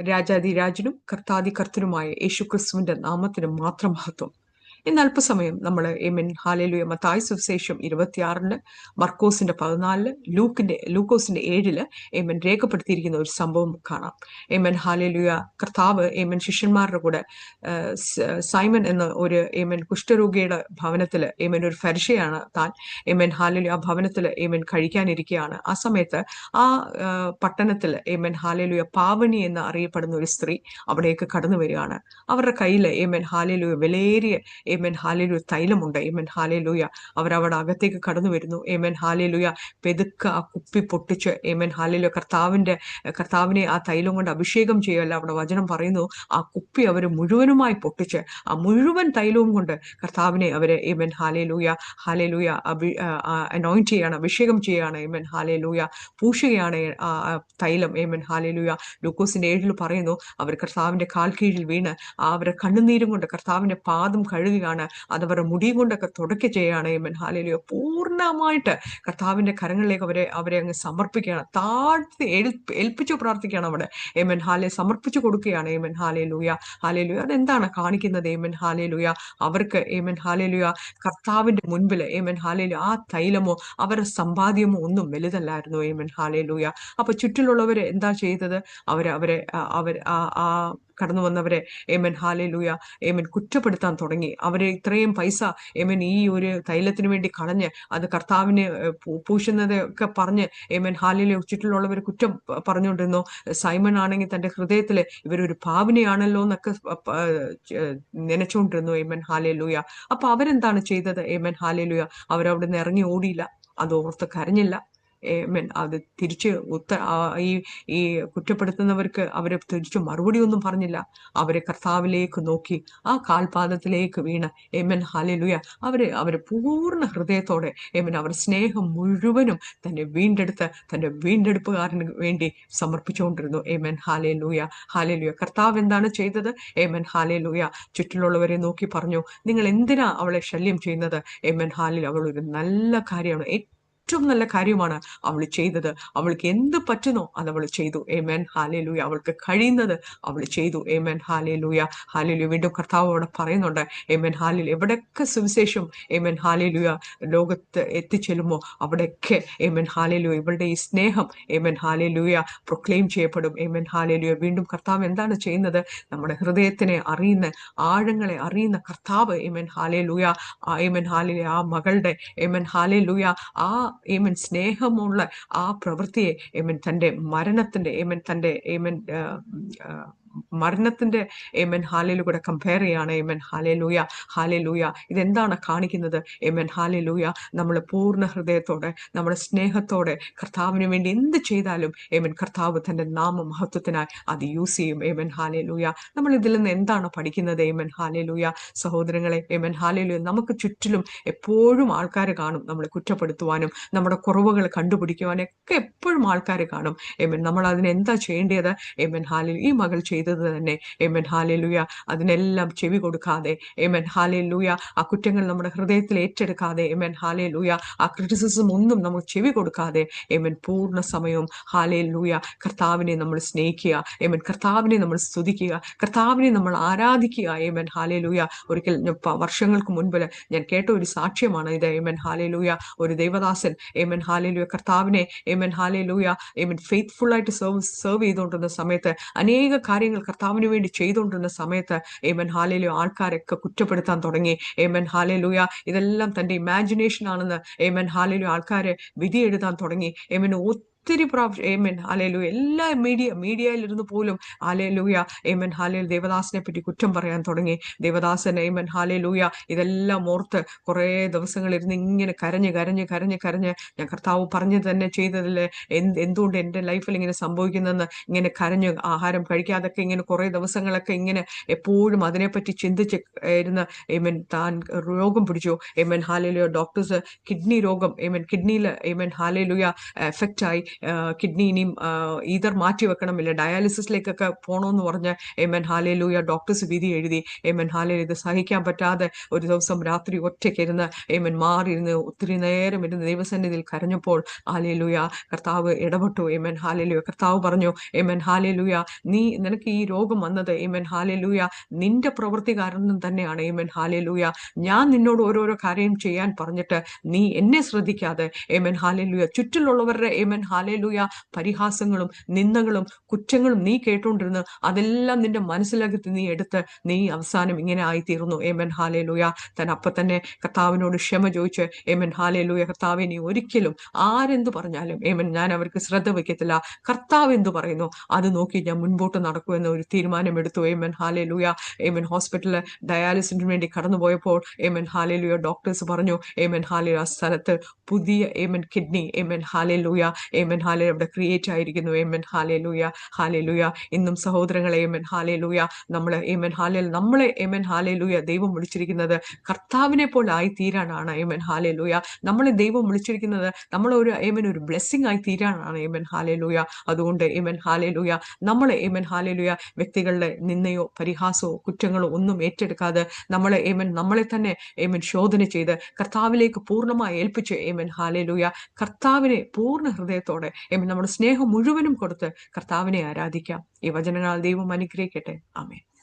രാജാതിരാജനും കർത്താതി കർത്തനുമായ യേശുക്രിസ്തുവിന്റെ നാമത്തിന് മാത്രം മഹത്വം. ഇന്ന് അല്പസമയം നമ്മൾ എമിൻ ഹാലേലുയ മത്തായ സുവിശേഷം ഇരുപത്തിയാറിന് മർക്കോസിന്റെ പതിനാലിൽ ലൂക്കിന്റെ ലൂക്കോസിന്റെ ഏഴിൽ എമൻ രേഖപ്പെടുത്തിയിരിക്കുന്ന ഒരു സംഭവം കാണാം. എമൻ ഹാലലുയ കർത്താവ് എമൻ ശിഷ്യന്മാരുടെ കൂടെ സൈമൻ എന്ന ഒരു എമൻ കുഷ്ഠരോഗിയുടെ ഭവനത്തിൽ എമൻ ഒരു ഫരിശയാണ് താൻ. എമൻ ഹാലേലു ആ ഭവനത്തിൽ എമൻ കഴിക്കാനിരിക്കുകയാണ് ആ സമയത്ത് ആ പട്ടണത്തിൽ എമൻ ഹാലേലുയ പാവനി എന്ന് അറിയപ്പെടുന്ന ഒരു സ്ത്രീ അവിടേക്ക് കടന്നു വരികയാണ് അവരുടെ കയ്യിൽ എമൻ ഹാലേലൂയ വിലയേറിയ ഏമൻ ഹാലേലൂയ തൈലമുണ്ട്. ഏമൻ ഹാലേലൂയ അവിടെ അകത്തേക്ക് കടന്നു വരുന്നു. ഏമൻ ഹാലേലൂയ പെതുക്ക ആ കുപ്പി പൊട്ടിച്ച്. ഏമൻ ഹാലേലൂയ കർത്താവിന്റെ കർത്താവിനെ ആ തൈലം കൊണ്ട് അഭിഷേകം ചെയ്യുമല്ല അവിടെ വചനം പറയുന്നു. ആ കുപ്പി അവർ മുഴുവനുമായി പൊട്ടിച്ച് ആ മുഴുവൻ തൈലവും കൊണ്ട് കർത്താവിനെ അവർ ഏമൻ ഹാലേലൂയ ഹാലേലൂയ അഭി അനോയിന്റ് ചെയ്യാണ് അഭിഷേകം ചെയ്യുകയാണ്. ഏമൻ ഹാലേലൂയ പൂശുകയാണ് തൈലം. ഏമൻ ഹാലേലൂയ ലൂക്കോസിന്റെ ഏഴിൽ പറയുന്നു അവർ കർത്താവിന്റെ കാൽ കീഴിൽ വീണ് അവരെ കണ്ണുനീരും കൊണ്ട് കർത്താവിന്റെ പാദം കഴുകുകയാണ് അത് അവരുടെ മുടിയും കൊണ്ടൊക്കെ തുടക്കി ചെയ്യുകയാണ്. ഏമൻ ഹാലേലൂയ പൂർണമായിട്ട് കർത്താവിന്റെ കരങ്ങളിലേക്ക് അവരെ അവരെ അങ്ങ് സമർപ്പിക്കുകയാണ്. താഴ്ത്തി ഏൽപ്പി ഏൽപ്പിച്ചു പ്രാർത്ഥിക്കുകയാണ് അവിടെ. ഏമൻ ഹാലെ സമർപ്പിച്ചു കൊടുക്കുകയാണ്. ഏമൻ ഹാലെ ലൂയ ഹാലെ ലൂയ അതെന്താണ് കാണിക്കുന്നത്? ഏമൻ ഹാലെ ലൂയ അവർക്ക് ഏമൻ ഹാലെ ലൂയ കർത്താവിന്റെ മുൻപിൽ ഏമൻ ഹാലെ ആ തൈലമോ അവരുടെ സമ്പാദ്യമോ ഒന്നും വലുതല്ലായിരുന്നു. ഏമൻ ഹാലെ ലൂയ അപ്പൊ ചുറ്റിലുള്ളവർ എന്താ ചെയ്തത്? അവർ അവരെ അവർ ആ കടന്നു വന്നവരെ ഏമൻ ഹാലെ ലൂയ ഏമൻ കുറ്റപ്പെടുത്താൻ തുടങ്ങി. അവരെ ഇത്രയും പൈസ ഏമൻ ഈ ഒരു തൈലത്തിന് വേണ്ടി കളഞ്ഞ് അത് കർത്താവിന് പൂശുന്നത് ഒക്കെ പറഞ്ഞ് ഏമൻ ഹാലിലെ ചുറ്റിലുള്ളവർ കുറ്റം പറഞ്ഞുകൊണ്ടിരുന്നു. സൈമൺ ആണെങ്കിൽ തന്റെ ഹൃദയത്തിൽ ഇവരൊരു പാവിനെയാണല്ലോ എന്നൊക്കെ നനച്ചുകൊണ്ടിരുന്നു ഏമൻ ഹാലെ ലൂയ അപ്പൊ അവരെന്താണ് ചെയ്തത്? ഏമൻ ഹാലെ ലൂയ നിന്ന് ഇറങ്ങി ഓടിയില്ല. അത് ഓർത്ത് കരഞ്ഞില്ല. അത് തിരിച്ച് ഉത്ത ഈ ഈ കുറ്റപ്പെടുത്തുന്നവർക്ക് അവർ തിരിച്ചു മറുപടി ഒന്നും പറഞ്ഞില്ല. അവരെ കർത്താവിലേക്ക് നോക്കി ആ കാൽപാദത്തിലേക്ക് വീണ്. എമൻ ഹാലലുയ. അവർ അവർ പൂർണ ഹൃദയത്തോടെ എമൻ അവർ സ്നേഹം മുഴുവനും തന്നെ വീണ്ടെടുത്ത് തന്റെ വീണ്ടെടുപ്പുകാരന് വേണ്ടി സമർപ്പിച്ചുകൊണ്ടിരുന്നു. എമൻ ഹാലലുയ. ഹാലലുയ. ഹാലേ ലൂയ കർത്താവ് എന്താണ് ചെയ്തത്? എമൻ ഹാലലുയ. ലൂയ ചുറ്റിലുള്ളവരെ നോക്കി പറഞ്ഞു നിങ്ങൾ എന്തിനാ അവളെ ശല്യം ചെയ്യുന്നത്? എമൻ ഹാലിൽ അവൾ ഒരു നല്ല കാര്യമാണ്. ഏറ്റവും നല്ല കാര്യമാണ് അവൾ ചെയ്തത് അവൾക്ക് എന്ത് പറ്റുന്നോ അത് അവൾ ചെയ്തു ഏമേൻ ഹാലേലൂയ അവൾക്ക് കഴിയുന്നത് അവൾ ചെയ്തു ഏമേൻ ഹാലേലൂയ ഹാലേലൂയ വീണ്ടും കർത്താവ് അവിടെ പറയുന്നുണ്ട് ഏമേൻ ഹാലിൽ എവിടെയൊക്കെ സുവിശേഷം ഏമേൻ ഹാലേലൂയ ലോകത്ത് എത്തിച്ചെല്ലുമോ അവിടെയൊക്കെ ഏമേൻ ഹാലേലൂയ ഇവളുടെ ഈ സ്നേഹം ഏമേൻ ഹാലേലൂയ പ്രൊക്ലെയിം ചെയ്യപ്പെടും ഏമേൻ ഹാലേലൂയ വീണ്ടും കർത്താവ് എന്താണ് ചെയ്യുന്നത് നമ്മുടെ ഹൃദയത്തിനെ അറിയുന്ന ആഴങ്ങളെ അറിയുന്ന കർത്താവ് ഏമൻ ഹാലേലൂയ ഏമൻ ഹാലിലെ ആ മകളുടെ ഏമൻ ഹാലേലൂയ ആ ഏമൻ സ്നേഹമുള്ള ആ പ്രവൃത്തിയെ ഏമൻ തന്റെ മരണത്തിന്റെ ഏമൻ തന്റെ ഏമൻ ആ, എമൻ മരണത്തിന്റെ കൂടെ കമ്പയർ ചെയ്യാണ് ഏമൻ ഹാലേലൂയ ഹാലേലൂയ ഇതെന്താണ് കാണിക്കുന്നത്? ഏമൻ ഹാലേലൂയ നമ്മൾ പൂർണ ഹൃദയത്തോടെ നമ്മുടെ സ്നേഹത്തോടെ കർത്താവിന് വേണ്ടി എന്ത് ചെയ്താലും എമൻ കർത്താവ് തന്റെ നാമ മഹത്വത്തിനായി അത് യൂസ് ചെയ്യും. ഏമൻ ഹാലേലൂയ നമ്മൾ ഇതിൽ നിന്ന് എന്താണ് പഠിക്കുന്നത്? ഏമൻ ഹാലേലൂയ സഹോദരങ്ങളെ ഏമൻ ഹാലേലൂയ നമുക്ക് ചുറ്റിലും എപ്പോഴും ആൾക്കാർ കാണും നമ്മളെ കുറ്റപ്പെടുത്തുവാനും നമ്മുടെ കുറവുകൾ കണ്ടുപിടിക്കുവാനും ഒക്കെ എപ്പോഴും ആൾക്കാർ കാണും. എമൻ നമ്മൾ അതിന് എന്താ ചെയ്യേണ്ടത്? എമൻ ഹാലിൽ ഈ മകൾ ചെയ്തത് തന്നെ. ഏമൻ ഹാലേലൂയ അതിനെല്ലാം ചെവി കൊടുക്കാതെ. ഏമൻ ഹാലേലൂയ ആ കുറ്റങ്ങൾ നമ്മുടെ ഹൃദയത്തിൽ ഏറ്റെടുക്കാതെ. ഏമൻ ഹാലേലൂയ ആ ക്രിറ്റിസിസം ഒന്നും നമുക്ക് ചെവി കൊടുക്കാതെ. ഏമൻ പൂർണ സമയവും. ഹാലേലൂയ കർത്താവിനെ നമ്മൾ സ്നേഹിക്കുക. ഏമൻ കർത്താവിനെ നമ്മൾ സ്തുതിക്കുക. കർത്താവിനെ നമ്മൾ ആരാധിക്കുക. ഏമൻ ഹാലേലൂയ ഒരിക്കൽ വർഷങ്ങൾക്ക് മുൻപ് ഞാൻ കേട്ട ഒരു സാക്ഷ്യമാണ് ഇത്. ഏമൻ ഹാലേലൂയ ഒരു ദൈവദാസൻ. ഏമൻ ഹാലേലൂയ കർത്താവിനെ. ഏമൻ ഹാലേലൂയ ഏമൻ ഫെയ്ത്ത്ഫുൾ ആയിട്ട് സെർവ് സെർവ് ചെയ്തുകൊണ്ടിരുന്ന സമയത്ത് അനേക കാര്യങ്ങൾ കർത്താവിന് വേണ്ടി ചെയ്തുകൊണ്ടിരുന്ന സമയത്ത് ഏമൻ ഹാലേലൂയ ആൾക്കാരൊക്കെ കുറ്റപ്പെടുത്താൻ തുടങ്ങി. ഏമൻ ഹാലയിലൂയ ഇതെല്ലാം തന്റെ ഇമാജിനേഷൻ ആണെന്ന് ഏമൻ ഹാലേലൂയ ആൾക്കാരെ വിധി എഴുതാൻ തുടങ്ങി. ഏമൻ ഒത്തിരി പ്രാവശ്യം ഏമൻ ഹാലേലു എല്ലാ മീഡിയ മീഡിയയിലിരുന്ന് പോലും ഹാലേലൂയ ഏമൻ ഹാലേൽ ദേവദാസിനെ പറ്റി കുറ്റം പറയാൻ തുടങ്ങി. ദേവദാസൻ ഏമൻ ഹാലേലൂയ ഇതെല്ലാം ഓർത്ത് കുറേ ദിവസങ്ങളിരുന്ന് ഇങ്ങനെ കരഞ്ഞ് കരഞ്ഞ് കരഞ്ഞ് കരഞ്ഞ് ഞാൻ കർത്താവ് പറഞ്ഞു തന്നെ ചെയ്തതിൽ എന്ത് എന്തുകൊണ്ട് എന്റെ ലൈഫിൽ ഇങ്ങനെ സംഭവിക്കുന്നതെന്ന് ഇങ്ങനെ കരഞ്ഞ് ആഹാരം കഴിക്കാതൊക്കെ ഇങ്ങനെ കുറേ ദിവസങ്ങളൊക്കെ ഇങ്ങനെ എപ്പോഴും അതിനെപ്പറ്റി ചിന്തിച്ച് ഇരുന്ന് ഏമൻ താൻ രോഗം പിടിച്ചു. ഏമൻ ഹാലേലുയ ഡോക്ടേഴ്സ് കിഡ്നി രോഗം ഏമൻ കിഡ്നിയിൽ ഏമൻ ഹാലേലുയ എഫക്റ്റ് ആയി. കിഡ്നി ഈതർ മാറ്റി വെക്കണം ഇല്ല ഡയാലിസിസിലേക്കൊക്കെ പോകണമെന്ന് പറഞ്ഞ് എം എൻ ഹാലേലൂയ ഡോക്ടേഴ്സ് വിധി എഴുതി എം എൻ ഹാലയിൽ ഇത് സഹിക്കാൻ പറ്റാതെ ഒരു ദിവസം രാത്രി ഒറ്റയ്ക്കിരുന്ന് എൻ മാറിയിരുന്ന് ഒത്തിരി നേരം ഇരുന്ന് ദൈവസന്നിധിയിൽ കരഞ്ഞപ്പോൾ ഹാലേലൂയ കർത്താവ് ഇടപെട്ടു എം എൻ ഹാലേലൂയ. കർത്താവ് പറഞ്ഞു എം എൻ ഹാലേലൂയ നീ നിനക്ക് ഈ രോഗം വന്നത് എം എൻ ഹാലേലൂയ നിന്റെ പ്രവൃത്തി കാരണം തന്നെയാണ് എം എൻ ഹാലേലൂയ. ഞാൻ നിന്നോട് ഓരോരോ കാര്യം ചെയ്യാൻ പറഞ്ഞിട്ട് നീ എന്നെ ശ്രദ്ധിക്കാതെ എം എൻ ഹാലേലൂയ ചുറ്റിലുള്ളവരുടെ ഏമൻ ഹാലേലൂയ പരിഹാസങ്ങളും നിന്ദകളും കുറ്റങ്ങളും നീ കേട്ടുകൊണ്ടിരുന്ന് അതെല്ലാം നിന്റെ മനസ്സിലാക്കി നീ എടുത്ത് നീ അവസാനം ഇങ്ങനെ ആയിത്തീർന്നു. ഏമൻ ഹാലേലൂയ താൻ അപ്പൊ തന്നെ കർത്താവിനോട് ക്ഷമ ചോദിച്ച് ഏമൻ ഹാലേലൂയ കർത്താവെ നീ ഒരിക്കലും ആരെന്ത് പറഞ്ഞാലും ഏമൻ ഞാൻ അവർക്ക് ശ്രദ്ധ വയ്ക്കത്തില്ല. കർത്താവ് എന്ത് പറയുന്നു? അത് നോക്കി ഞാൻ മുൻപോട്ട് നടക്കുമെന്ന് ഒരു തീരുമാനമെടുത്തു ഏമൻ ഹാലേലൂയ ഏമൻ ഹോസ്പിറ്റലിൽ ഡയാലിസിന് വേണ്ടി കടന്നുപോയപ്പോൾ ഏമൻ ഹാലേലൂയ ഡോക്ടേഴ്സ് പറഞ്ഞു ഏമൻ ഹാലേ ആ സ്ഥലത്ത് പുതിയ ഏമൻ കിഡ്നി. ഏമൻ ഹാലേലൂയ ഏമൻ ഹാലേ അവിടെ ക്രിയേറ്റ് ആയിരിക്കുന്നു. ഏമൻ ഹാലേലൂയ ഹാലേലൂയ. ഇന്നും സഹോദരങ്ങളെ ഏമൻ ഹാലേലൂയ. നമ്മൾ എൻ ഹാലേൽ നമ്മളെ എമ്മൻ ഹാലേ ലൂയ ദൈവം വിളിച്ചിരിക്കുന്നത്. കർത്താവിനെ പോലെ ആയി തീരാനാണ് എമ്മൻ ഹാലേ ലൂയ നമ്മളെ ദൈവം വിളിച്ചിരിക്കുന്നത് നമ്മളൊരു ഏമൻ ഒരു ബ്ലെസ്സിങ് ആയി തീരാനാണ് ഏമൻ ഹാലേലൂയ. അതുകൊണ്ട് ഏമൻ ഹാലേലൂയ നമ്മളെ ഏമൻ ഹാലേലൂയ വ്യക്തികളുടെ നിന്നയോ പരിഹാസമോ കുറ്റങ്ങളോ ഒന്നും ഏറ്റെടുക്കാതെ നമ്മളെ എൻ നമ്മളെ തന്നെ ഏമൻ ശോധന ചെയ്ത് കർത്താവിലേക്ക് പൂർണമായി ഏൽപ്പിച്ച് ഏമൻ ഹാലേലൂയ. കർത്താവിനെ പൂർണ ഹൃദയത്തോടെ ഏമൻ നമ്മുടെ സ്നേഹം മുഴുവനും കൊടുത്ത് കർത്താവിനെ ആരാധിക്കാം. ഈ വചനങ്ങൾ ദൈവം അനുഗ്രഹിക്കട്ടെ. ആമേൻ.